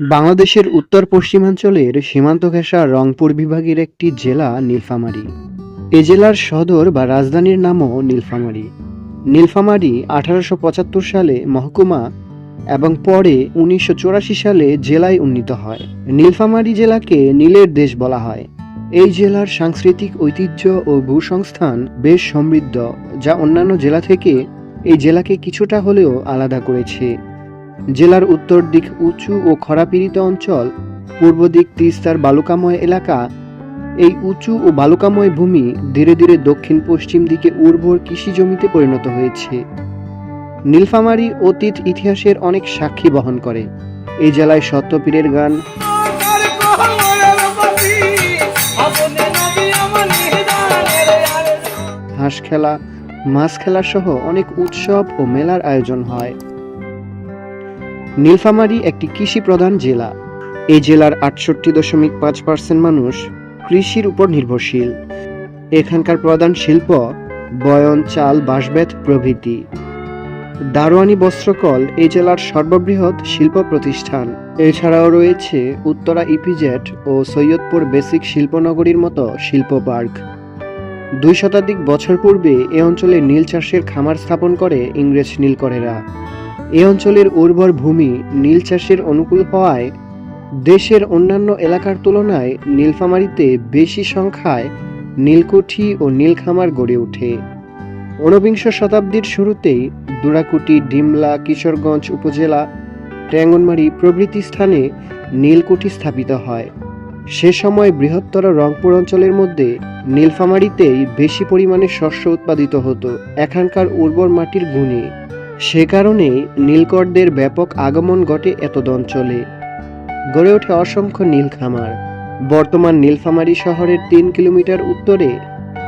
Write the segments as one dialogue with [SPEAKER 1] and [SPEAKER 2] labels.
[SPEAKER 1] বাংলাদেশের উত্তর পশ্চিমাঞ্চলের সীমান্ত ঘেঁষা রংপুর বিভাগের একটি জেলা নীলফামারী। এ জেলার সদর বা রাজধানীর নামও নীলফামারী। নীলফামারী আঠারোশো পঁচাত্তর সালে মহকুমা এবং পরে উনিশশো চুরাশি সালে জেলায় উন্নীত হয়। নীলফামারী জেলাকে নীলের দেশ বলা হয়। এই জেলার সাংস্কৃতিক ঐতিহ্য ও ভূসংস্থান বেশ সমৃদ্ধ, যা অন্যান্য জেলা থেকে এই জেলাকে কিছুটা হলেও আলাদা করেছে। জেলার উত্তর দিক উঁচু ও খরাপীড়িত অঞ্চল, পূর্ব দিক তিস্তার বালুকাময় এলাকা। এই উঁচু ও বালুকাময় ভূমি ধীরে ধীরে দক্ষিণ পশ্চিম দিকে উর্বর কৃষি জমিতে পরিণত হয়েছে। নীলফামারী অতীত ইতিহাসের অনেক সাক্ষী বহন করে। এই জেলায় সত্যপীরের গান। হাঁস খেলা, মাছ খেলা সহ অনেক উৎসব ও মেলার আয়োজন হয়। নীলফামারী একটি কৃষি প্রধান জেলা। এই জেলার আটষট্টি দশমিক পাঁচ পার্সেন্ট মানুষ কৃষির উপর নির্ভরশীল। এখানকার প্রধান শিল্প বয়ন, চাল বাঁশবেত প্রভৃতি। দারোয়ানি বস্ত্রকল এই জেলার সর্ববৃহৎ শিল্প প্রতিষ্ঠান। এছাড়াও রয়েছে উত্তরা ইপিজেট ও সৈয়দপুর বেসিক শিল্পনগরীর মতো শিল্প পার্ক। দুই শতাধিক বছর পূর্বে এ অঞ্চলে নীল চাষের খামার স্থাপন করে ইংরেজ নীলকরেরা। এ অঞ্চলের উর্বর ভূমি নীল চাষের অনুকূল হওয়ায় দেশের অন্যান্য এলাকার তুলনায় নীলফামারীতে বেশি সংখ্যায় নীলকুঠি ও নীলখামার গড়ে ওঠে। ঊনবিংশ শতাব্দীর শুরুতেই দুরাকুটি, ডিমলা, কিশোরগঞ্জ উপজেলা, ট্যাঙ্গনমারি প্রভৃতি স্থানে নীলকুঠি স্থাপিত হয়। সে সময় বৃহত্তর রংপুর অঞ্চলের মধ্যে নীলফামারীতেই বেশি পরিমাণে শস্য উৎপাদিত হতো। এখানকার উর্বর মাটির গুণে সে কারণে নীলকরদের ব্যাপক আগমন ঘটে এতদ অঞ্চলে গড়ে ওঠে অসংখ্য নীলখামার বর্তমান নীলফামারী শহরের তিন কিলোমিটার উত্তরে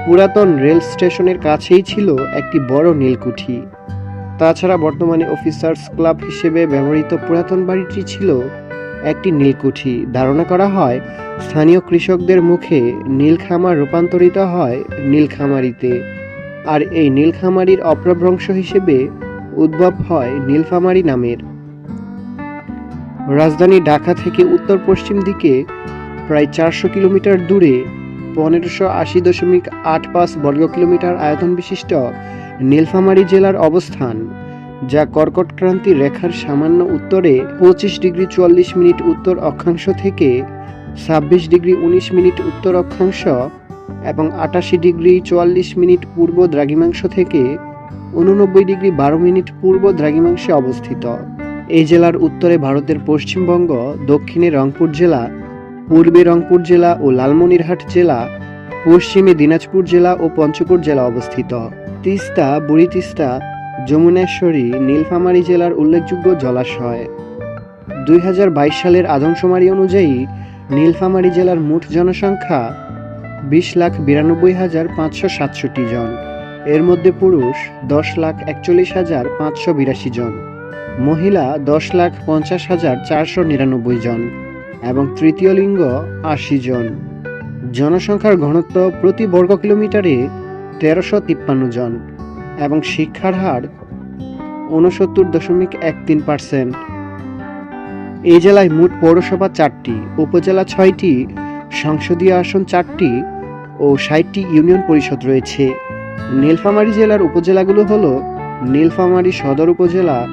[SPEAKER 1] পুরাতন রেল স্টেশনের কাছেই ছিল একটি বড় নীলকুঠি। তাছাড়া বর্তমানে অফিসার্স ক্লাব হিসেবে ব্যবহৃত পুরাতন বাড়িটি ছিল একটি নীলকুঠি। ধারণা করা হয়, স্থানীয় কৃষকদের মুখে নীলখামার রূপান্তরিত হয় নীলখামারিতে আর এই নীলখামারির অপ্রভ্রংশ হিসেবে উদ্ভব হয় নীলফামারী নামের। রাজধানী ঢাকা থেকে উত্তর পশ্চিম দিকে প্রায় চারশো কিলোমিটার দূরে পনেরোশো আশি দশমিক আট পাঁচ বর্গ কিলোমিটার আয়তন বিশিষ্ট নীলফামারী জেলার অবস্থান, যা কর্কটক্রান্তি রেখার সামান্য উত্তরে পঁচিশ ডিগ্রি চুয়াল্লিশ মিনিট উত্তর অক্ষাংশ থেকে ছাব্বিশ ডিগ্রি উনিশ মিনিট উত্তর অক্ষাংশ এবং আটাশি ডিগ্রি চুয়াল্লিশ মিনিট পূর্ব দ্রাঘিমাংশ থেকে উননব্বই ডিগ্রি বারো মিনিট পূর্ব দ্রাঘিমাংশে অবস্থিত। এই জেলার উত্তরে ভারতের পশ্চিমবঙ্গ, দক্ষিণে রংপুর জেলা, পূর্বে রংপুর জেলা ও লালমনিরহাট জেলা, পশ্চিমে দিনাজপুর জেলা ও পঞ্চগড় জেলা অবস্থিত। তিস্তা, বুড়ি তিস্তা, যমুনেশ্বরী, নীলফামারী জেলার উল্লেখযোগ্য জলাশয়। দুই হাজার বাইশ সালের আদমশুমারি অনুযায়ী নীলফামারী জেলার মোট জনসংখ্যা বিশ লাখ বিরানব্বই হাজার পাঁচশো সাতষট্টি জন। এর মধ্যে পুরুষ দশ লাখ একচল্লিশ হাজার পাঁচশো বিরাশি জন, মহিলা দশ লাখ পঞ্চাশ হাজার চারশো নিরানব্বই জন এবং তৃতীয় লিঙ্গ আশি জন। জনসংখ্যার ঘনত্ব প্রতি বর্গ কিলোমিটারে তেরোশো তিপ্পান্ন জন এবং শিক্ষার হার ঊনসত্তর দশমিক এক তিন পার্সেন্ট। এই জেলায় মোট পৌরসভা চারটি, উপজেলা ছয়টি, সংসদীয় আসন চারটি ও ষাটটি ইউনিয়ন পরিষদ রয়েছে। নীলফামারী জেলার উপজেলাগুলো হলো নীলফামারী সদর উপজেলা,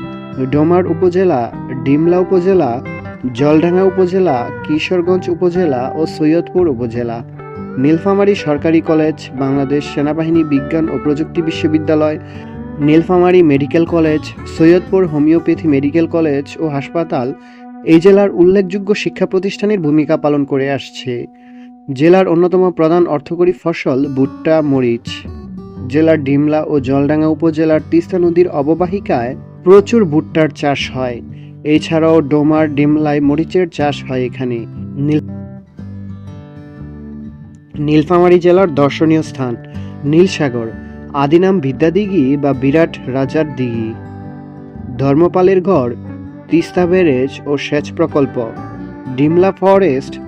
[SPEAKER 1] ডোমার উপজেলা, ডিমলা উপজেলা, জলডাঙ্গা উপজেলা, কিশোরগঞ্জ উপজেলা ও সৈয়দপুর উপজেলা। নীলফামারী সরকারি কলেজ, বাংলাদেশ সেনাবাহিনী বিজ্ঞান ও প্রযুক্তি বিশ্ববিদ্যালয়, Nilphamari medical college, Saidpur homeopathy medical college ও হাসপাতাল এই জেলার উল্লেখযোগ্য শিক্ষা প্রতিষ্ঠানের ভূমিকা পালন করে আসছে। জেলার অন্যতম প্রধান অর্থকরী ফসল ভুট্টা, মরিচ। জেলার ডিমলা ও জলডাঙ্গা উপজেলার তিস্তা নদীর অববাহিকায় প্রচুর ভুট্টার চাষ হয়। এছাড়াও ডোমার ডিমলায় মরিচের চাষ হয় এখানে। নীল নীলফামারী জেলার দর্শনীয় স্থান, নীলসাগর। আদিনাম বিদ্যাদিঘি বা বিরাট রাজার দিঘি। ধর্মপালের গড় তিস্তা ব্যারেজ ও সেচ প্রকল্প। ডিমলা ফরেস্ট,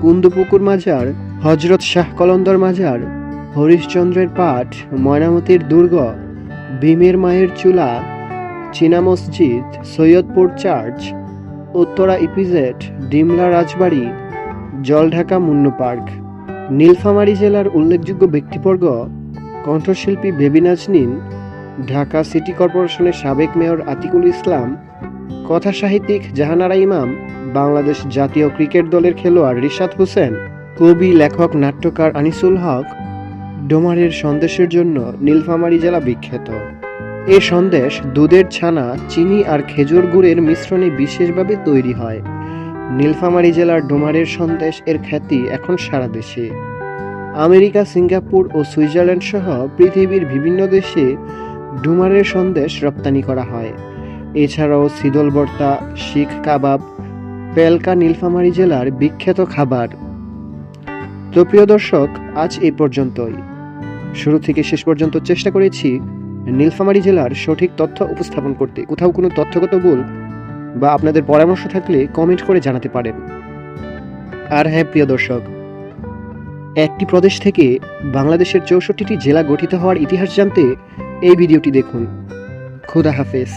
[SPEAKER 1] কুন্দুপুকুর মাজার, হজরত শাহ কলন্দর মাজার হরিশচন্দ্রের পাঠ ময়নামতির দুর্গ, ভীমের মায়ের চুলা, চীনা মসজিদ, Saidpur church, Uttara EPZ Dimla Rajbari, Jaldhaka Munna park. Nilphamari জেলার উল্লেখযোগ্য ব্যক্তিবর্গ, কণ্ঠশিল্পী বেবি নাজনীন, ঢাকা সিটি কর্পোরেশনের সাবেক মেয়র আতিকুল ইসলাম, কথা সাহিত্যিক জাহানারা ইমাম, বাংলাদেশ জাতীয় ক্রিকেট দলের খেলোয়াড় রিশাদ হোসেন, কবি, লেখক, নাট্যকার আনিসুল হক ডোমারের সন্দেশের জন্য নীলফামারী জেলা বিখ্যাত। এ সন্দেশ দুধের ছানা, চিনি আর খেজুর গুড়ের মিশ্রণে বিশেষভাবে তৈরি হয়। নীলফামারী জেলার ডোমারের সন্দেশ এর খ্যাতি এখন সারা দেশে। আমেরিকা, সিঙ্গাপুর ও সুইজারল্যান্ড সহ পৃথিবীর বিভিন্ন দেশে ডুমারের সন্দেশ রপ্তানি করা হয়। এছাড়াও শীতল ভর্তা শিখ কাবাব, পেলকা নীলফামারী জেলার বিখ্যাত খাবার। তো প্রিয় দর্শক, আজ এই পর্যন্তই। শুরু থেকে শেষ পর্যন্ত চেষ্টা করেছি নীলফামারী জেলার সঠিক তথ্য উপস্থাপন করতে। কোথাও কোনো তথ্যগত ভুল বা আপনাদের পরামর্শ থাকলে কমেন্ট করে জানাতে পারেন। আর হ্যাঁ প্রিয় দর্শক, একটি প্রদেশ থেকে বাংলাদেশের চৌষট্টিটি জেলা গঠিত হওয়ার ইতিহাস জানতে এই ভিডিওটি দেখুন। খুদা হাফেজ।